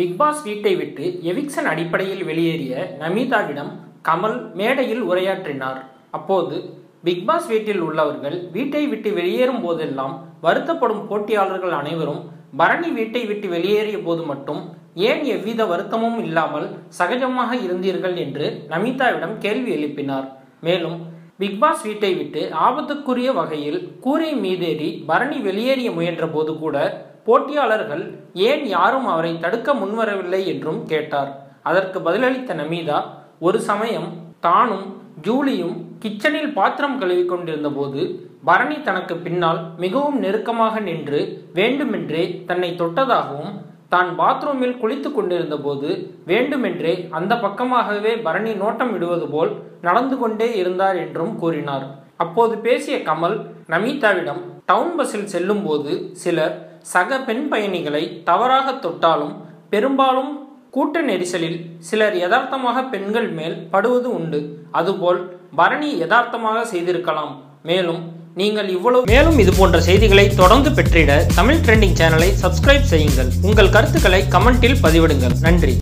Bigg Boss வீட்டை விட்டு eviction அடிப்படையில் வெளியேறிய நமிதாவிடம் கமல் மேடையில் உரையாற்றினார். அப்போது பிக்பாஸ் வீட்டில் உள்ளவர்கள் வீட்டை விட்டு வெளியேறும் போதெல்லாம் வருத்தப்படும் போட்டியாளர்கள் அனைவரும் பரணி வீட்டை விட்டு வெளியேறிய போது மட்டும் ஏன் எவ்வித வருத்தமும் இல்லாமல் சகஜமாக இருந்தீர்கள் என்று நமிதாவிடம் கேள்வி எழுப்பினார். மேலும் பிக்பாஸ் வீட்டை விட்டு ஆபத்துக்குரிய வகையில் கூரை மீதேறி பரணி வெளியேறிய முயன்ற போது கூட போட்டியாளர்கள் ஏன் யாரும் அவரை தடுக்க முன்வரவில்லை என்றும் கேட்டார். அதற்கு பதிலளித்த நமீதா ஒரு சமயம் தானும் ஜூலியும் கிச்சனில் பாத்திரம் கழுவி கொண்டிருந்த போது பரணி தனக்கு பின்னால் மிகவும் நெருக்கமாக நின்று வேண்டுமென்றே தன்னை தொட்டதாகவும் தான் பாத்ரூமில் குளித்து கொண்டிருந்த போது வேண்டுமென்றே அந்த பக்கமாகவே பரணி நோட்டம் விடுவது போல் நடந்து கொண்டே இருந்தார் என்றும் கூறினார். அப்போது பேசிய கமல் நமீதாவிடம் டவுன் பஸ்ஸில் செல்லும் போது சிலர் சக பெண் பயணிகளை தவறாக தொட்டாலும் பெரும்பாலும் கூட்ட நெரிசலில் சிலர் யதார்த்தமாக பெண்கள் மேல் படுவது உண்டு. அதுபோல் பரணி யதார்த்தமாக செய்திருக்கலாம். மேலும் நீங்கள் இவ்வளவு மேலும் இது போன்ற செய்திகளை தொடர்ந்து பெற்றிட தமிழ் ட்ரெண்டிங் சேனலை சப்ஸ்கிரைப் செய்யுங்கள். உங்கள் கருத்துக்களை கமெண்டில் பதிவிடுங்கள். நன்றி.